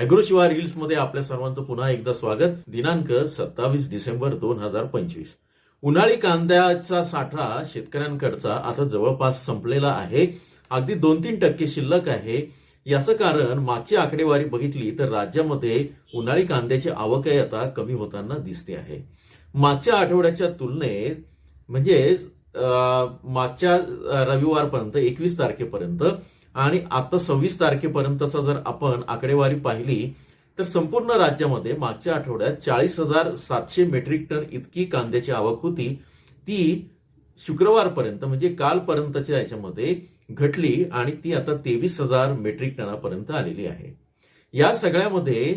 अॅग्रोशिवा रील्समध्ये आपल्या सर्वांचं पुन्हा एकदा स्वागत. दिनांक सत्तावीस डिसेंबर दोन हजार पंचवीस. उन्हाळी कांद्याचा साठा शेतकऱ्यांकडचा आता जवळपास संपलेला आहे. अगदी दोन तीन टक्के शिल्लक आहे. याचं कारण मागची आकडेवारी बघितली तर राज्यामध्ये उन्हाळी कांद्याची आवकही आता कमी होताना दिसते आहे. मागच्या आठवड्याच्या तुलनेत म्हणजे मागच्या रविवारपर्यंत एकवीस तारखेपर्यंत आणि आता सव्वीस तारखेपर्यंतचा जर आपण आकडेवारी पाहिली तर संपूर्ण राज्यामध्ये मागच्या आठवड्यात चाळीस हजार सातशे मेट्रिक टन इतकी कांद्याची आवक होती. ती शुक्रवारपर्यंत म्हणजे कालपर्यंतच्या याच्यामध्ये घटली आणि ती आता तेवीस हजार मेट्रिक टनापर्यंत आलेली आहे. या सगळ्यामध्ये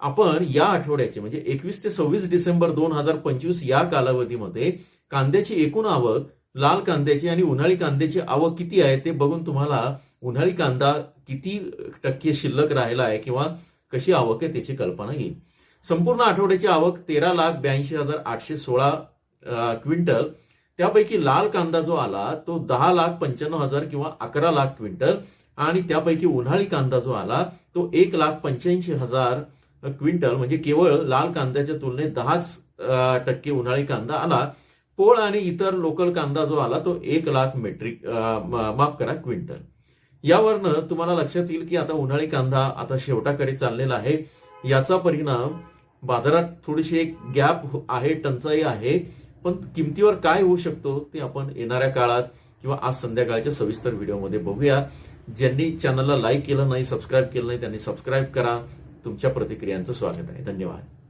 आपण या आठवड्याचे म्हणजे एकवीस ते सव्वीस डिसेंबर दोन हजार पंचवीस या कालावधीमध्ये कांद्याची एकूण आवक लाल कांद्याची आणि उन्हाळी कांद्याची आवक किती आहे ते बघून तुम्हाला उन्हाळी कांदा किती टक्के शिल्लक राहिला आहे किंवा कशी आवक आहे त्याची कल्पना येईल संपूर्ण आठवड्याची आवक तेरा लाख ब्याऐंशी हजार आठशे सोळा क्विंटल. त्यापैकी लाल कांदा जो आला तो दहा लाख पंच्याण्णव हजार किंवा अकरा लाख क्विंटल. आणि त्यापैकी उन्हाळी कांदा जो आला तो एक लाख पंच्याऐंशी हजार क्विंटल. म्हणजे केवळ लाल कांद्याच्या तुलनेत दहाच टक्के उन्हाळी कांदा आला. पोळ आणि इतर लोकल कांदा जो आला तो एक लाख मेट्रिक मा- माफ करा क्विंटल. यावरनं तुम्हाला लक्षात येईल की आता उन्हाळी कांदा आता शेवटाकडे चाललेला आहे. याचा परिणाम बाजारात थोडीशी एक गॅप हो- आहे टंचाई आहे. पण किमतीवर काय होऊ शकतो ते आपण येणाऱ्या काळात किंवा आज संध्याकाळच्या सविस्तर व्हिडिओमध्ये बघूया. ज्यांनी चॅनलला लाईक केलं नाही सबस्क्राईब केलं नाही त्यांनी सबस्क्राईब करा. तुमच्या प्रतिक्रियांचं स्वागत आहे. धन्यवाद.